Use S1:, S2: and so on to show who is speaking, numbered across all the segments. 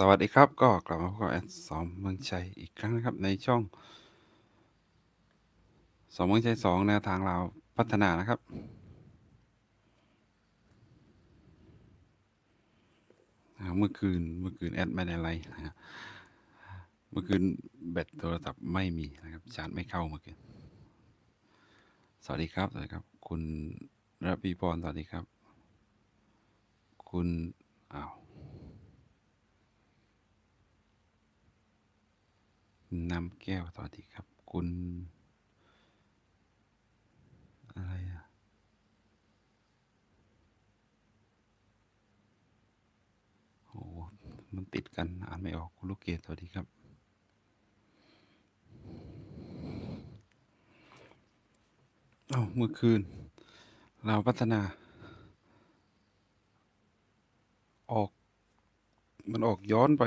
S1: สวัสดีครับ ก็กลับมาพบกับแอดสอมเมืองชัยอีกครั้งนะครับ ในช่องสอมเมืองชัยสองแนวทางเราพัฒนานะครับ เมื่อคืนเมื่อคืนแอดไม่ได้ไลฟ์นะครับเมื่อคืนแบตโทรศัพท์ไม่มีนะครับชาร์จไม่เข้าเมื่อคืนสวัสดีครับสวัสดีครับ คุณระพีพรสวัสดีครับ คุณอ้าว น้ำแก้วสวัสดีครับ คุณ อะไรอะโอ้มันติดกัน อ่านไม่ออกคุณลูกเกดสวัสดีครับ เอ้าเมื่อคืน เราพัฒนา ออก มันออกย้อนไป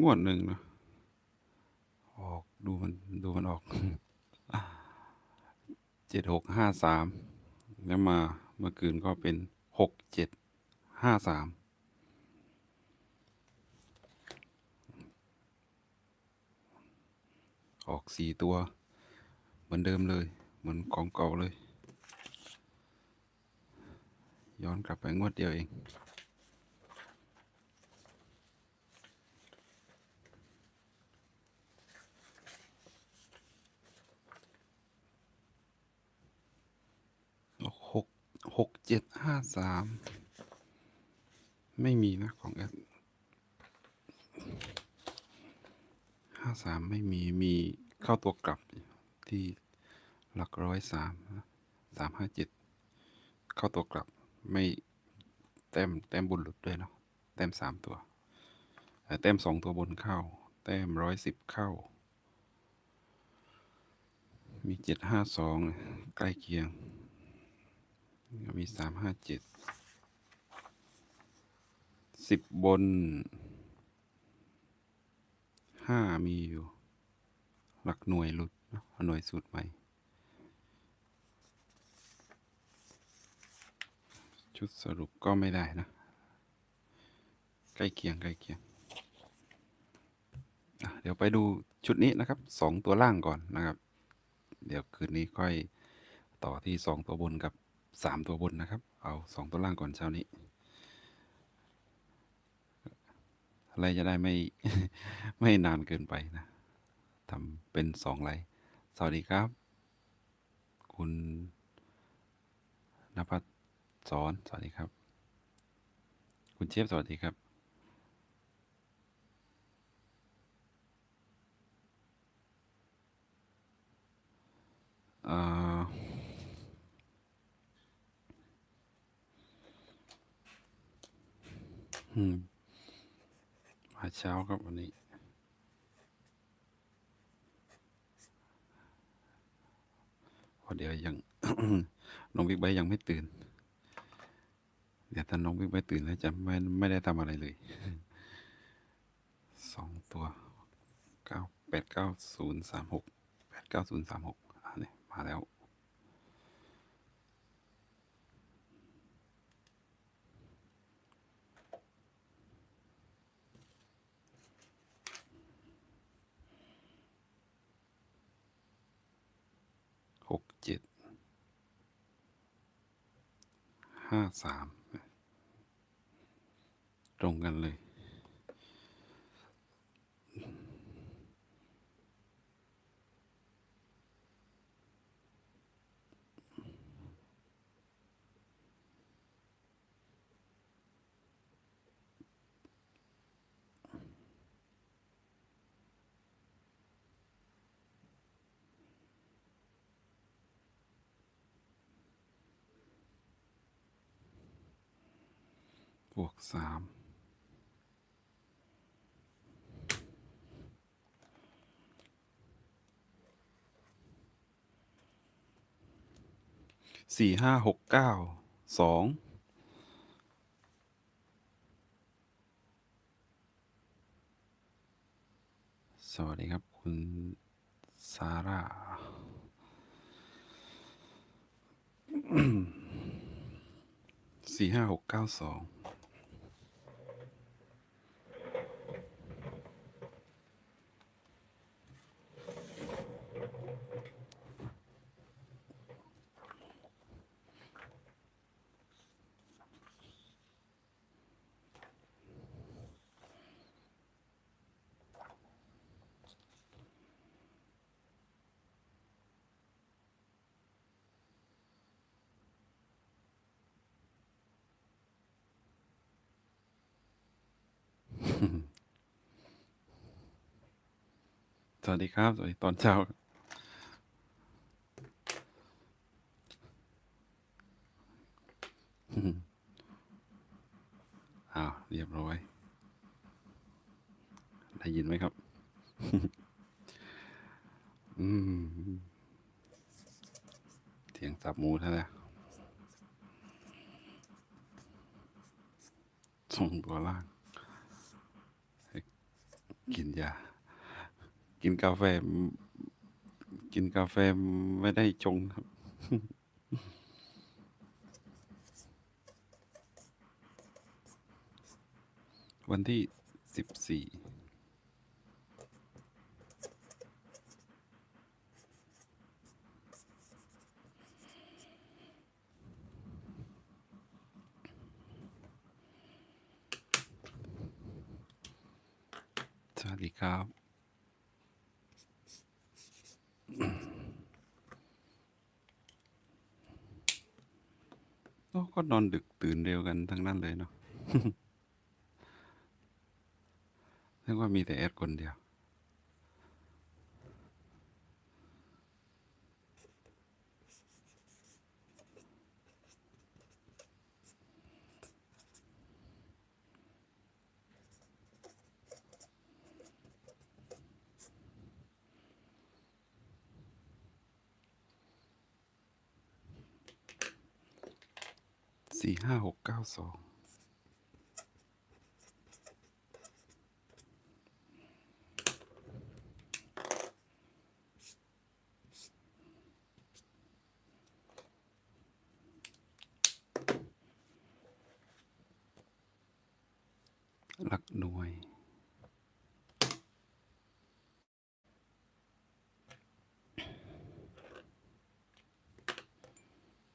S1: งวดหนึ่งนะ ออกดูมันดูมันออกเจ็ดหกห้าสามแล้วมาเมื่อคืนก็เป็นหกเจ็ดห้าสามออกสี่ตัว เหมือนเดิมเลย เหมือนของเก่าเลย ย้อนกลับไปงวดเดียวเอง ห กหกเจ็ดห้าสามไม่มีนะของแอดห้าสามไม่มีมีเข้าตัวกลับที่หลักร้อยสามสามห้าเจ็ดเข้าตัวกลับไม่แต้มแต้มบนหลุดด้วยเนาะแต้มสามตัวแต่แต้มสองตัวบนเข้า แต้มร้อยสิบเข้า มีเจ็ดห้าสองใกล้เคียง มีสามห้าเจ็ดสิบบนห้ามีอยู่ หลักหน่วยหลุดหน่วยสูตรใหม่ ชุดสรุปก็ไม่ได้นะ ใกล้เคียงใกล้เคียง เดี๋ยวไปดูชุดนี้นะครับสองตัวล่างก่อนนะครับ เดี๋ยวคืนนี้ค่อยต่อที่สองตัวบนกับ สามตัวบนนะครับ เอาสองตัวล่างก่อนเช้านี้อะไรจะได้ไม่ไม่นานเกินไปนะทำเป็นสองไลน์สวัสดีครับ คุณนภัสสอน สวัสดีครับ คุณเชฟสวัสดีครับอ่อ อืม มาเช้าครับวันนี้ พอเดี๋ยวยัง น้องบิ๊กไบค์ยังไม่ตื่น เดี๋ยวถ้าน้องบิ๊กไบค์ตื่นแล้วจะไม่ไม่ได้ทำอะไรเลย สองตัว เก้าแปดเก้าศูนย์สามหก แปดเก้าศูนย์สามหกอันนี้มาแล้ว หกเจ็ด ห้าสามตรงกันเลย วกสามสี่ห้าหกเก้าสองสวัสดีครับคุณซาร่าสี่ห้าหกเก้าสอง สวัสดีครับ สวัสดีตอนเช้า อ้าว เรียบร้อย ได้ยินไหมครับ อืมเสียงสับหมูท่านนะส่งตัวล่าง กินยา กินกาแฟ กินกาแฟไม่ได้ชงครับ วันที่สิบสี่ สวัสดีครับ โอ้ ก็นอนดึกตื่นเร็วกันทั้งนั้นเลยเนาะนึกว่ามีแต่แอดคนเดียว สี่ห้าหกเก้าสองหลักหน่วย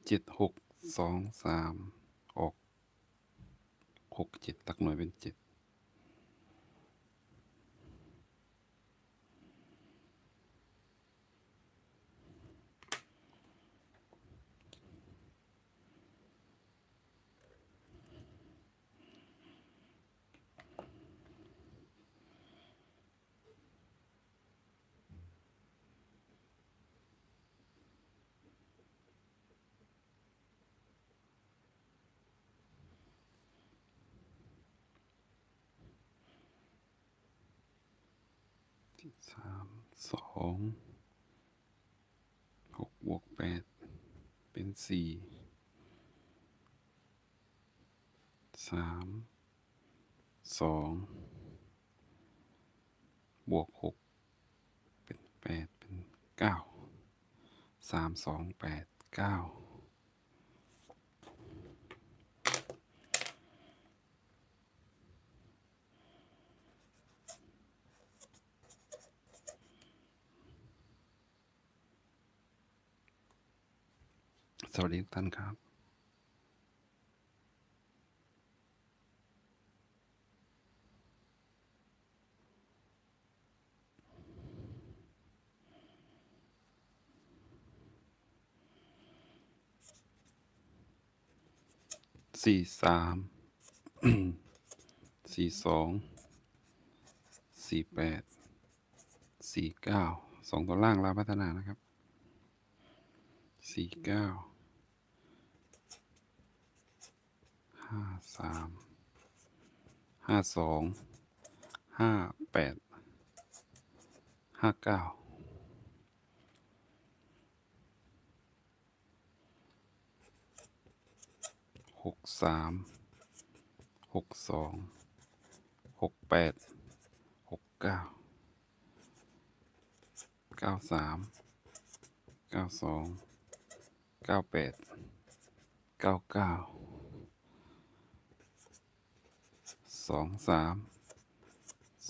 S1: เจ็ดหกสองสาม หกเจ็ดตักหน่วยเป็นเจ็ด สามสองหกบวกแปดเป็นสี่สามสองบวกหกเป็นแปดเป็นเก้าสามสองแปดเก้า สวัสดีทุกท่านครับสี่สามสี่สองสี่แปดสี่เก้าสองตัวล่างลาพัฒนานะครับสี่เก้า ห้าสามห้าสองห้าแปดห้าเก้าหกสามหกสองหกแปดหกเก้าเก้าสามเก้าสองเก้าแปดเก้าเก้า สองสาม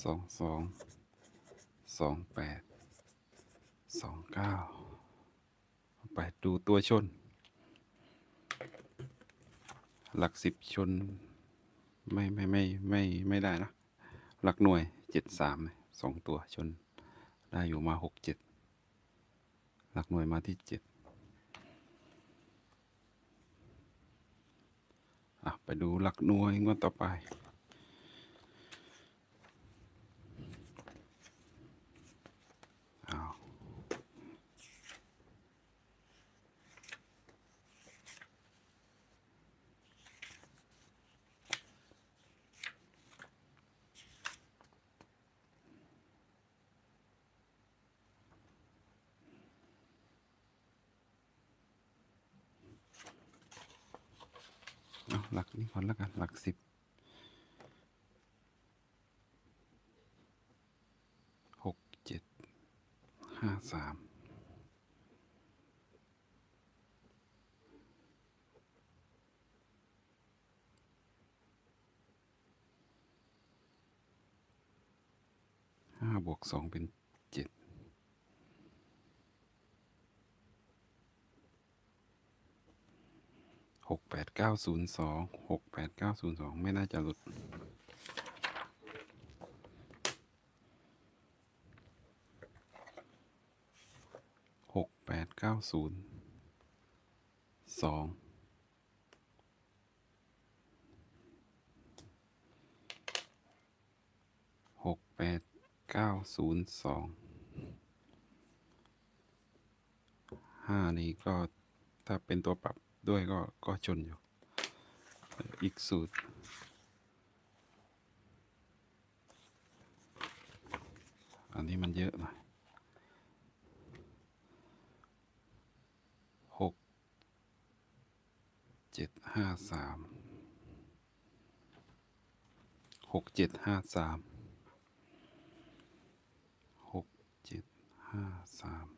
S1: สองสองสองแปดสองเก้าไปดูตัวชน หลักสิบชน ไม่ ไม่ ไม่ ไม่ ไม่ได้นะ หลักหน่วยเจ็ดสามสองตัวชน ได้อยู่มาหกเจ็ดหลักหน่วยมาที่เจ็ดอะไปดูหลักหน่วยงวดต่อไป หลักนี้ก่อนล้วกันหลักสิบหกเจ็ดห้าสามห้าบวกสองเป็นเจ็ด หกแปดเก้าศูนย์สองหกแปดเก้าศูนย์สองไม่น่าจะหลุดหกแปดเก้าศูนย์สองหกแปดเก้าศูนย์สองห้านี่ก็ถ้าเป็นตัวปรับ ด้วยก็ก็ชนอยู่ อีกสูตร อันนี้มันเยอะหน่อยหกเจ็ดห้าสามหกเจ็ดห้าสามหกเจ็ดห้าสาม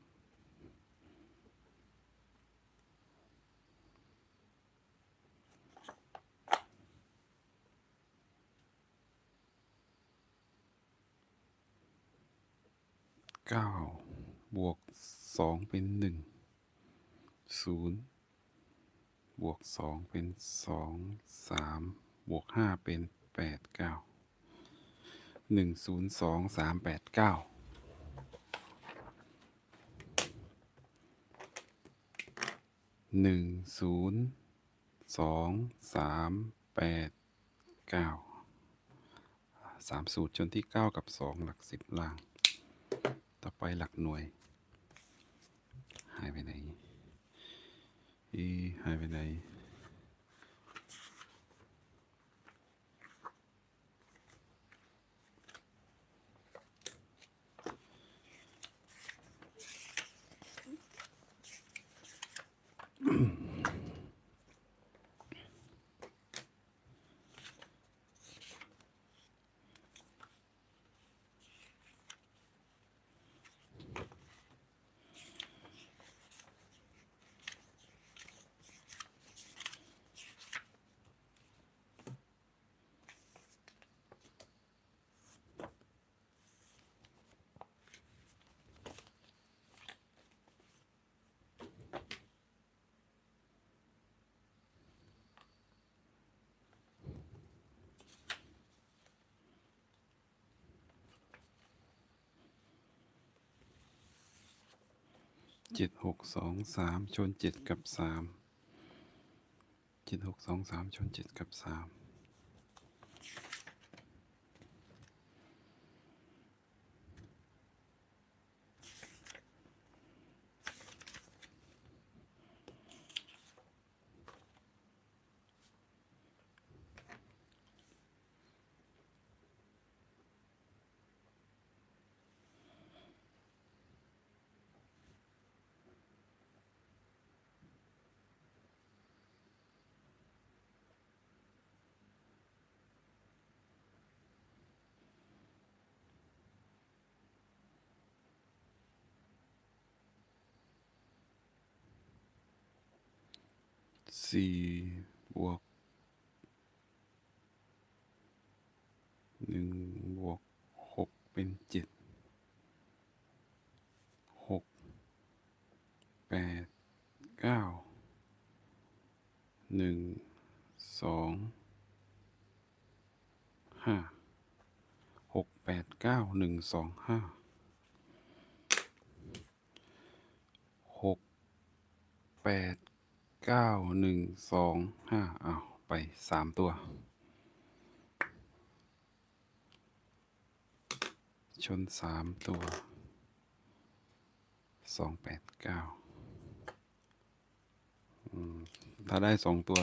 S1: เก้าบวกสองเป็นหนึ่งศูนย์บวกสองเป็นสองสามบวกห้าเป็นแปดเก้าหนึ่งศูนย์สองสามแปดเก้าหนึ่งศูนย์สองสามแปดเก้าสามสูตรจนที่เก้ากับสองหลักสิบล่าง ต่อไปหลักหน่วย หายไปไหน อีหายไปไหน เจ็ดหกสองสามชนเจ็ดกับสามเจ็ดหกสองสามชนเจ็ดกับสาม สี่บวกหนึ่งบวกหกเป็นเจ็ดหกแปดเก้าหนึ่งสองห้าหกแปดเก้าหนึ่งสองห้าหกแปด เก้าหนึ่งสองห้าเอาไปสามตัว ชนสามตัวสองแปดเก้าถ้าได้สองตัว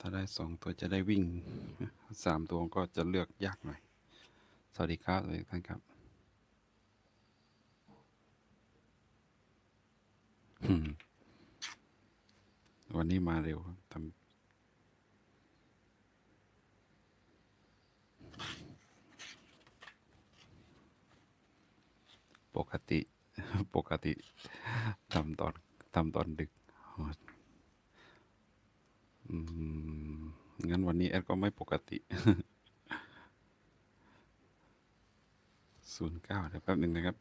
S1: ถ้าได้สองตัวจะได้วิ่งสามตัวก็จะเลือกยากหน่อย สวัสดีครับสวัสดีท่านครับ วันนี้มาเร็วทำปกติ ปกติทำตอนทำตอนดึกงั้นวันนี้แอดก็ไม่ปกติศูนย์เก้าเดี๋ยวแป๊บหนึ่งนะครับ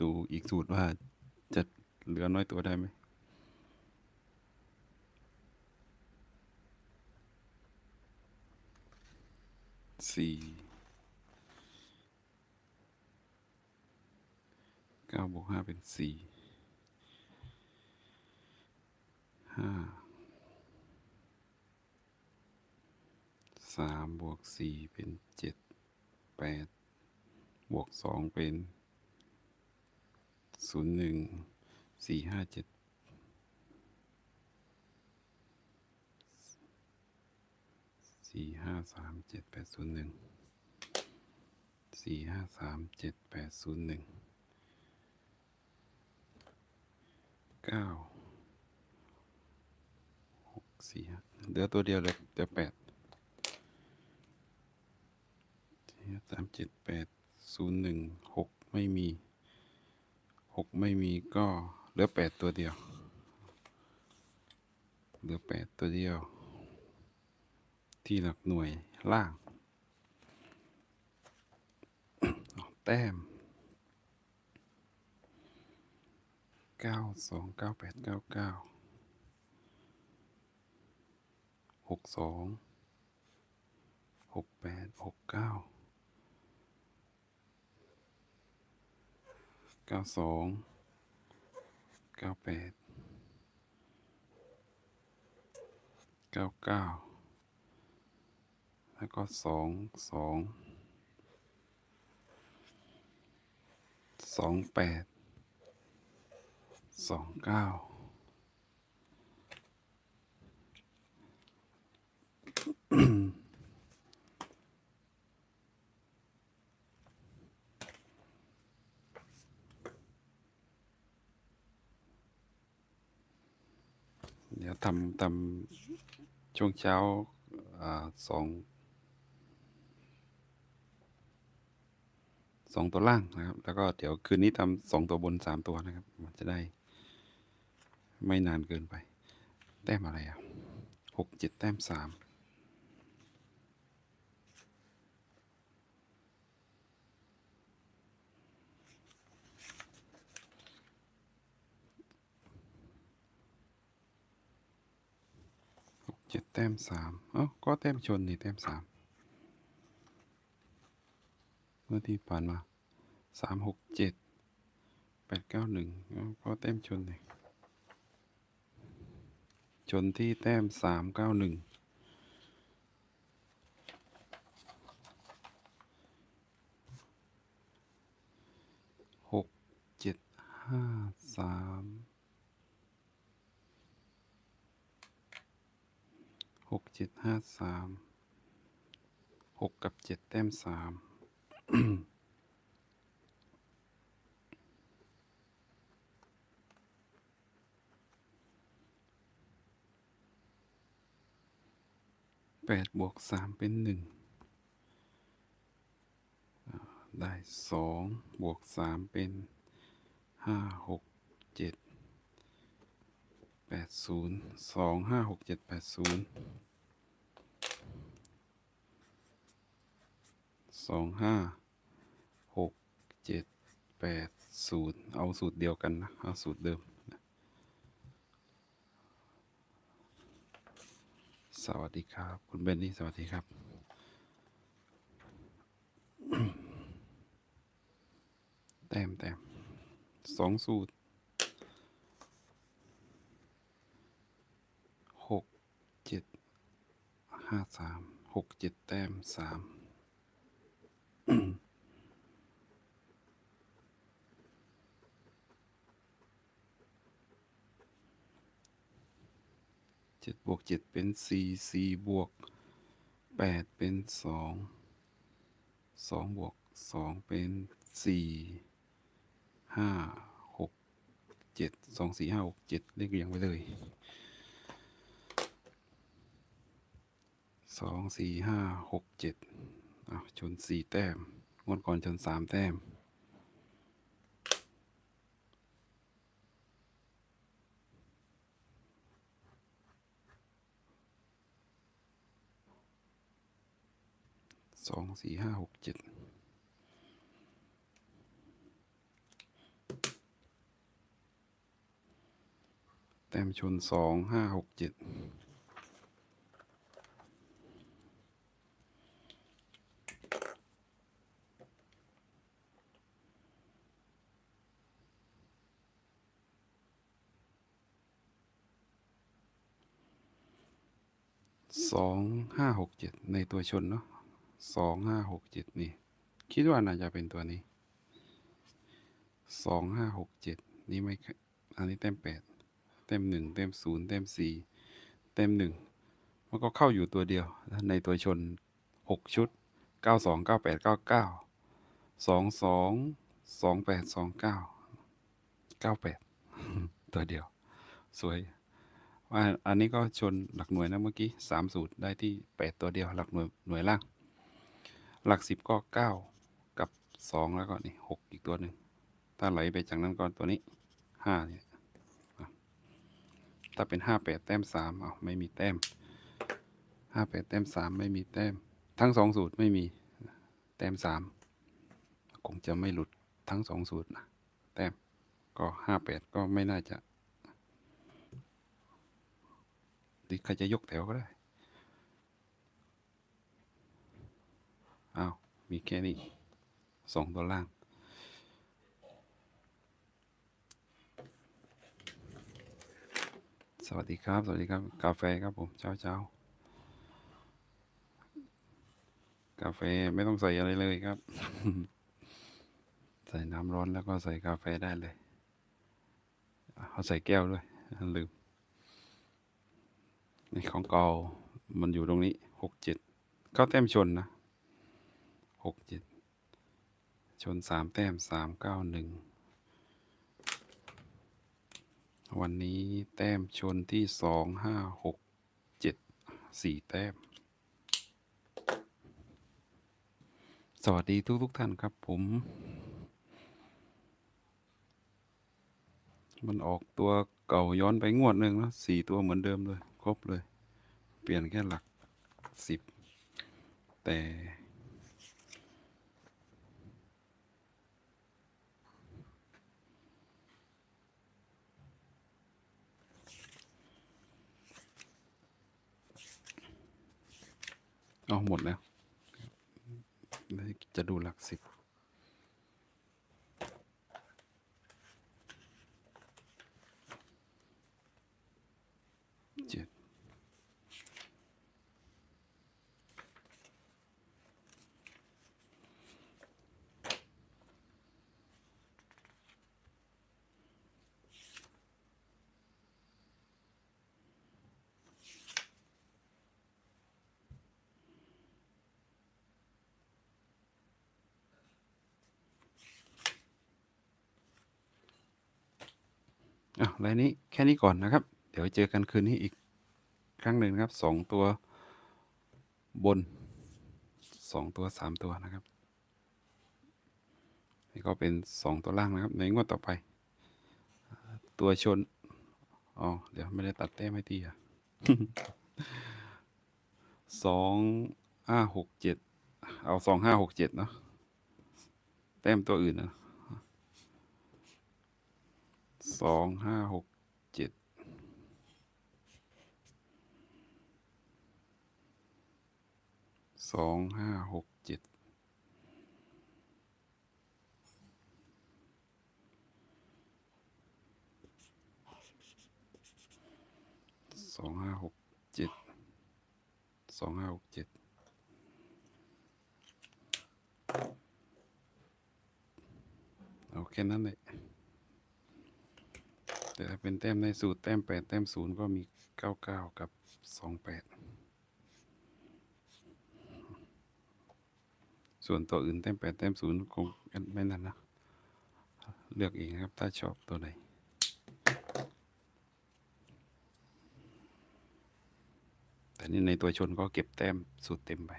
S1: ดูอีกสูตรว่าจะเหลือน้อยตัวได้ไหม สี่เก้าบวกห้าเป็นสี่ห้าสามบวกสี่เป็นเจ็ดแปดบวกสองเป็นศูนย์หนึ่งสี่ห้าเจ็ด สี่ห้าสามเจ็ดแปดศูนย์หนึ่งสี่ห้าสามเจ็ดแปดศูนย์หนึ่งเก้าหกสี่ห้าเหลือตัวเดียวเลยเหลือแปดสี่ห้าสามเจ็ดแปดศูนย์หนึ่งหกไม่มีหกไม่มีก็เหลือแปดตัวเดียวเหลือแปดตัวเดียว ที่หลักหน่วยล่าง แต้มเก้าสองเก้าแปดเก้าเก้าหกสองหก แล้วก็สองสองสองแปดสองเก้าเดี๋ยวทำทำช่วงเช้าอ่าสอง สองตัวล่างนะครับ แล้วก็เดี๋ยวคืนนี้ทำสองตัวบนสามตัวนะครับ มันจะได้ ไม่นานเกินไป แต้มอะไรอะหกเจ็ดแต้มสามหกเจ็ดแต้มสามเอ้าก็แต้มชนนี่แต้มสาม เมื่อที่ผ่านมาสามหกเจ็ดแปดเก้าหนึ่งก็แต้มชนเลยชนที่แต้มสามเก้าหนึ่งหกเจ็ดห้าสามหกเจ็ดห้าสามหกกับเจ็ดแต้มสาม แปดบวกสามเป็นหนึ่งได้สองบวกสามเป็นห้าหกเจ็ดแปดศูนย์สองห้าหกเจ็ดแปดศูนย์สองห้า เจ็ดแปดศูนย์เอาสูตรเดียวกันนะ เอาสูตรเดิมสวัสดีครับ คุณเบนนี่ สวัสดีครับ แต้มแต้มสองสูตรหกเจ็ดห้าสามหกเจ็ดแต้มสาม เจ็ดบวกเจ็ดเป็นสี่สี่บวกแปดเป็นสองสองบวกสองเป็นสี่ห้าหกเจ็ดสองสี่ห้าหกเจ็ดเลขเรียงไปเลยสองสี่ห้าหกเจ็ดอะชนสี่แต้มงวดก่อนชนสามแต้ม สองสี่ห้าหกเจ็ดแต้มชนสองห้าหกเจ็ดสองห้าหกเจ็ดในตัวชนเนาะ สองห้าหกเจ็ดนี่ คิดว่าน่าจะเป็นตัวนี้สองห้าหกเจ็ดนี่ไม่ อันนี้เต็มแปดเต็มหนึ่งเต็มศูนย์เต็มสี่เต็มหนึ่งมันก็เข้าอยู่ตัวเดียว ในตัวชนหกชุดเก้าสองเก้าแปดเก้าเก้าสองสองสองแปดสองเก้าเก้าแปดตัวเดียว สวยว่าอันนี้ก็ชนหลักหน่วยนะเมื่อกี้สามสูตรได้ที่แปดตัวเดียวหลักหน่วยหน่วยล่าง หลักสิบก็เก้ากับสองแล้วก็นี่หกอีกตัวหนึ่งถ้าไหลไปจากนั้นก็ตัวนี้ห้าเนี่ยถ้าเป็นห้าแปดแต้มสามเอาไม่มีแต้มห้าแปดแต้มสามไม่มีแต้ม ทั้งสองสูตรไม่มีแต้มสามคงจะไม่หลุดทั้งสองสูตรนะแต้มก็ห้าแปดก็ไม่น่าจะหรือใครจะยกแถวก็ได้ อ้าว มีแค่นี้สองตัวล่าง สวัสดีครับ สวัสดีครับ กาแฟครับผมเช้าเช้ากาแฟไม่ต้องใส่อะไรเลยครับ ใส่น้ำร้อนแล้วก็ใส่กาแฟได้เลยเอาใส่แก้วด้วยลืมนี่ของเก่ามันอยู่ตรงนี้หกเจ็ดเข้าแต้มชนนะ หกเจ็ดชนสามแต้มสามเก้าหนึ่งวันนี้แต้มชนที่สองห้าหกเจ็ดสี่แต้ม สวัสดีทุกทุกท่านครับผม มันออกตัวเก่าย้อนไปงวดหนึ่งแล้วสี่ตัวเหมือนเดิมเลย ครบเลย เปลี่ยนแค่หลักสิบแต่ เอาหมดแล้วแล้ว จะดูหลักสิบ รายนี้แค่นี้ก่อนนะครับ เดี๋ยวเจอกันคืนนี้อีกครั้งหนึ่งนะครับสองตัวบนสองตัวสามตัวนะครับนี่ก็เป็นสองตัวล่างนะครับ ในงวดต่อไป ตัวชนอ๋อเดี๋ยวไม่ได้ตัดแต้มให้ทีอะสองห้าหกเจ็ดเอาสองห้าหกเจ็ดเนาะแต้มตัวอื่นนะ สองห้าหกเจ็ดสองห้าหกเจ็ดสองห้าหกเจ็ดสองห้าหกเจ็ดเอาแค่นั้นเลย แต่ถ้าเป็นแต้มในสูตรแต้มแปดแต้มศูนย์ก็มีเก้าเก้ากับสองแปดส่วนตัวอื่นแต้มแปดแต้มศูนย์คงไม่นั่นนะเลือกเองครับ ถ้าชอบตัวไหนแต่นี่ในตัวชนก็เก็บแต้มสูตรเต็มไป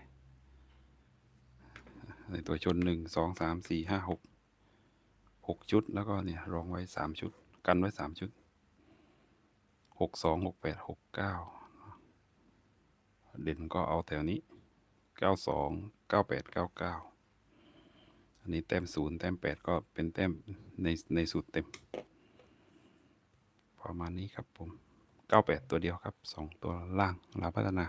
S1: ในตัวชนหนึ่งสองสามสี่ห้าหกหกชุด แล้วก็เนี่ยรองไว้สามชุด กันไว้สามชุดหกสองหกแปดหกเก้าเด่นก็เอาแถวนี้เก้าสองเก้าแปดเก้าเก้าอันนี้แต้มศูนย์แต้มแปดก็เป็นแต้มในในสูตรเต็ม ประมาณนี้ครับผมเก้าแปดตัวเดียวครับสองตัวล่างลาพัฒนา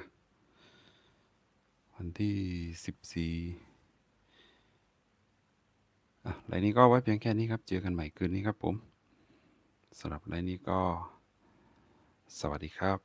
S1: วันที่สิบสี่อะไลน์นี้ก็ไว้เพียงแค่นี้ครับ เจอกันใหม่คืนนี้ครับผม สำหรับไลน์นี้ก็ สวัสดีครับ